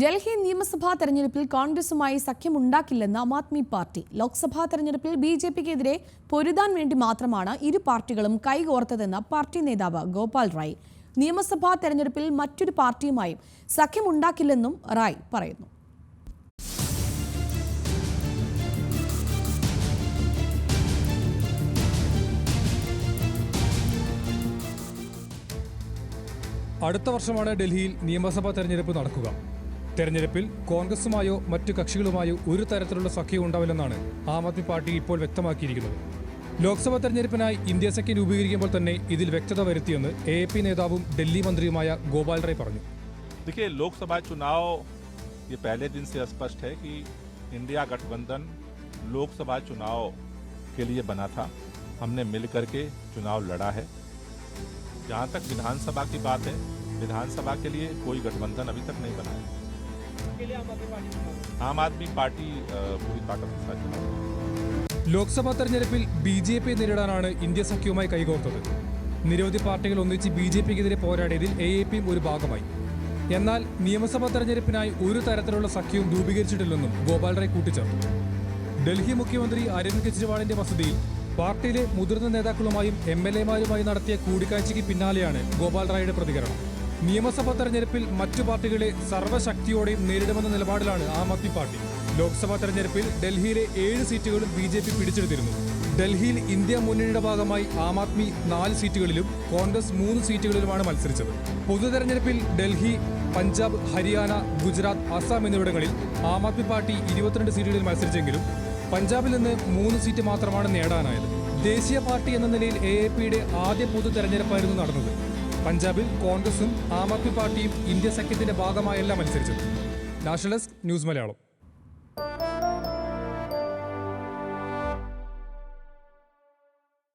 ഡൽഹി നിയമസഭാ തെരഞ്ഞെടുപ്പിൽ കോൺഗ്രസുമായി സഖ്യമുണ്ടാക്കില്ലെന്ന് ആം ആദ്മി പാർട്ടി. ലോക്സഭാ തെരഞ്ഞെടുപ്പിൽ ബി ജെ പിക്കെതിരെ പൊരുതാൻ വേണ്ടി മാത്രമാണ് ഇരു പാർട്ടികളും കൈകോർത്തതെന്ന് പാർട്ടി നേതാവ് ഗോപാൽ റായ്. നിയമസഭാ തെരഞ്ഞെടുപ്പിൽ മറ്റൊരു പാർട്ടിയുമായും സഖ്യമുണ്ടാക്കില്ലെന്നും റായ് പറയുന്നു. അടുത്ത വർഷമാണ് ഡൽഹിയിൽ നിയമസഭാ തെരഞ്ഞെടുപ്പ് നടക്കുക. തെരഞ്ഞെടുപ്പിൽ കോൺഗ്രസുമായോ മറ്റു കക്ഷികളുമായോ ഒരു തരത്തിലുള്ള സഖ്യം ഉണ്ടാവില്ലെന്നാണ് ആം ആദ്മി പാർട്ടി ഇപ്പോൾ വ്യക്തമാക്കിയിരിക്കുന്നത് ലോക്സഭാ തെരഞ്ഞെടുപ്പിനായി ഇന്ത്യ സഖ്യം രൂപീകരിക്കുമ്പോൾ തന്നെ ഇതിൽ വ്യക്തത വരുത്തിയെന്ന് എ എ പി നേതാവും ഡൽഹി മന്ത്രിയുമായ ഗോപാൽ റായ് പറഞ്ഞു देखिए लोकसभा चुनाव ये पहले दिन से स्पष्ट है कि इंडिया गठबंधन लोकसभा चुनाव के लिए बना था हमने मिल करके चुनाव लड़ा है जहां तक विधानसभा की बात है विधानसभा के लिए कोई गठबंधन अभी तक नहीं बना है ആം ആദ്മി പാർട്ടി പൂരി താക്കത്ത് സാധ്യമാണ്. ലോക്സഭാ തെരഞ്ഞെടുപ്പിൽ ബി ജെ പി നേരിടാനാണ് ഇന്ത്യ സഖ്യവുമായി കൈകോർത്തത്. നിരവധി പാർട്ടികൾ ഒന്നിച്ച് ബി ജെ പിക്കെതിരെ പോരാടിയതിൽ എ എ പിയും ഒരു ഭാഗമായി. എന്നാൽ നിയമസഭാ തെരഞ്ഞെടുപ്പിനായി ഒരു തരത്തിലുള്ള സഖ്യവും രൂപീകരിച്ചിട്ടില്ലെന്നും ഗോപാൽ റായ് കൂട്ടിച്ചേർത്തു. ഡൽഹി മുഖ്യമന്ത്രി അരവിന്ദ് കെജ്രിവാളിന്റെ വസതിയിൽ പാർട്ടിയിലെ മുതിർന്ന നേതാക്കളുമായും എം എൽ നടത്തിയ കൂടിക്കാഴ്ചയ്ക്ക് പിന്നാലെയാണ് ഗോപാൽ റായുടെ പ്രതികരണം. നിയമസഭാ തെരഞ്ഞെടുപ്പിൽ മറ്റു പാർട്ടികളെ സർവശക്തിയോടെയും നേരിടുമെന്ന നിലപാടിലാണ് ആം ആദ്മി പാർട്ടി. ലോക്സഭാ തെരഞ്ഞെടുപ്പിൽ ഡൽഹിയിലെ ഏഴ് സീറ്റുകളും ബി ജെ പി പിടിച്ചെടുത്തിരുന്നു. ഡൽഹിയിൽ ഇന്ത്യ മുന്നണിയുടെ ഭാഗമായി ആം ആദ്മി നാല് സീറ്റുകളിലും കോൺഗ്രസ് മൂന്ന് സീറ്റുകളിലുമാണ് മത്സരിച്ചത്. പൊതു തെരഞ്ഞെടുപ്പിൽ ഡൽഹി പഞ്ചാബ് ഹരിയാന ഗുജറാത്ത് അസം എന്നിവിടങ്ങളിൽ ആം ആദ്മി പാർട്ടി ഇരുപത്തിരണ്ട് സീറ്റുകളിൽ മത്സരിച്ചെങ്കിലും പഞ്ചാബിൽ നിന്ന് മൂന്ന് സീറ്റ് മാത്രമാണ് നേടാനായത്. ദേശീയ പാർട്ടി എന്ന നിലയിൽ എ എ പിയുടെ ആദ്യ പൊതു തെരഞ്ഞെടുപ്പായിരുന്നു നടന്നത്. പഞ്ചാബിൽ കോൺഗ്രസും ആം ആദ്മി പാർട്ടിയും ഇന്ത്യ സഖ്യത്തിന്റെ ഭാഗമായല്ല മത്സരിച്ചത് നാഷണലിസ്റ്റ് ന്യൂസ് മലയാളം.